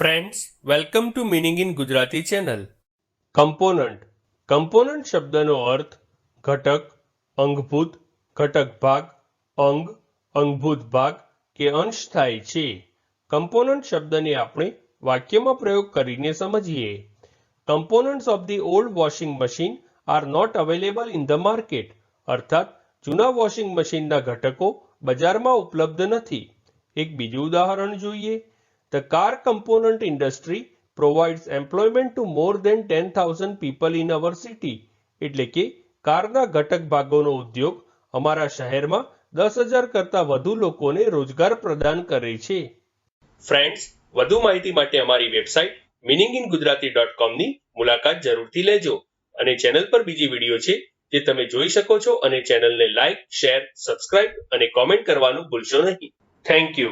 Friends welcome to meaning in Gujarati channel component component શબ્દનો અર્થ ઘટક અંગભૂત ઘટક ભાગ અંગ અંગભૂત ભાગ કે અંશ થાય છે. કમ્પોનન્ટ શબ્દને આપણે વાક્યમાં પ્રયોગ કરીને સમજીએ. Components of the old washing machine are not available in the market અર્થાત, જૂના વોશિંગ મશીનના ઘટકો બજારમાં ઉપલબ્ધ નથી. એક બીજું ઉદાહરણ જોઈએ. The car component industry provides employment to more than ten thousand people our city. એટલે કે કારના ઘટક ભાગોનો ઉદ્યોગ અમારા શહેરમાં દસ હજાર કરતાં વધુ લોકોને રોજગાર પ્રદાન કરે છે. ફ્રેન્ડ્સ વધુ માહિતી માટે અમારી website meaning in Gujarati dot કોમની મુલાકાત જરૂરથી લેજો અને ચેનલ પર બીજી વીડિયો છે જે તમે જોઈ શકો છો અને ચેનલને લાઇક શેર સબસ્ક્રાઇબ અને કોમેન્ટ કરવાનું ભૂલશો નહીં. Thank you